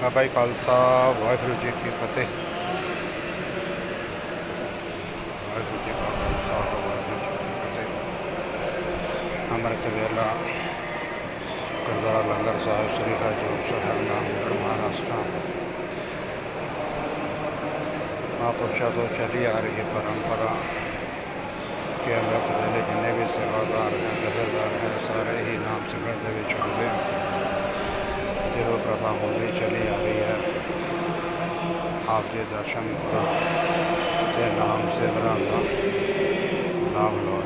ہاں بھائی خالصہ واحر جی کی فتح واحر جی کا خالصہ واحد جی، امرت ویلا گردوا لگڑ صاحب شری ہرگو صاحب نام مہاراشٹر مہاپرشا تو چلی آ رہی پرمپرا کہ امرت ویلی جنے بھی سمردار ہیں جذرار ہیں سارے ہی نام سمرے چلی آ رہی ہے آپ کے درشن کے نام سے نام لو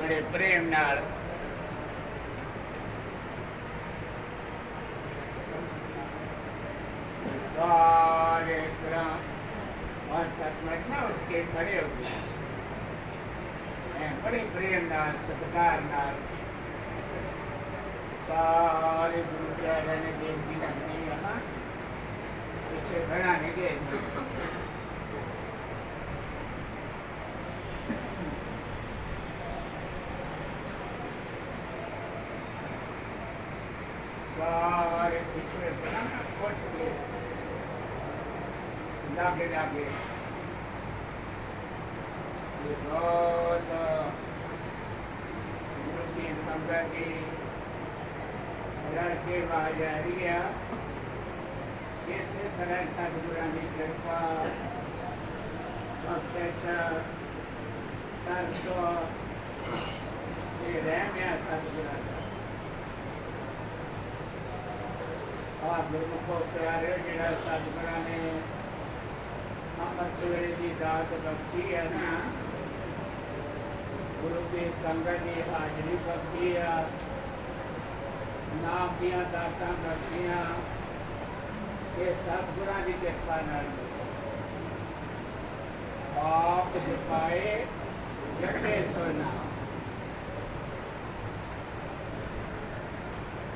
બડે પ્રેમ ਨਾਲ ਸਾਰੇ ਕਰਾਂ ਮਨ ਸਤਮਤ ਨਾ ਉਸਕੇ ਖੜੇ ਹੋ ਗਏ ਬੜੇ ਪ੍ਰੇਮ ਨਾਲ ਸਤਕਾਰ ਨਾਲ ਸਾਰੇ ਗੁਰੂ ਚਰਨ ਦੇਵ ਜੀ ਨੇ ਯਹਾਂ ਪਿੱਛੇ ઘણા ને કે سارے پچھڑے بنا سوچ کے لاگے لاگے ستگر کا رہ گیا ستگر کا اور بخشی ہے نام دیا کی کرپا نال آپ جی سر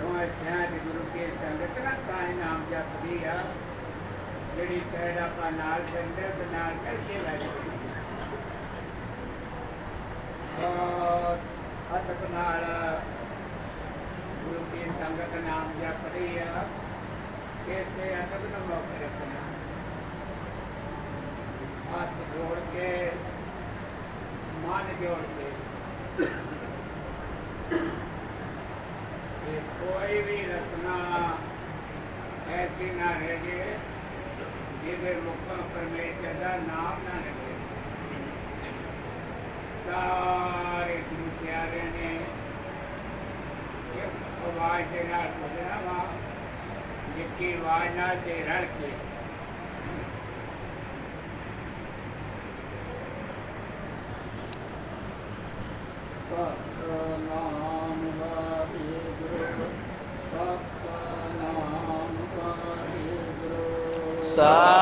گرو کی سنگت نام جپی آتک نوک رکھنا ہاتھ جوڑ کے من جوڑ کے کوئی بھی رسنا ایسی نہ رہے پر نام نہ さあ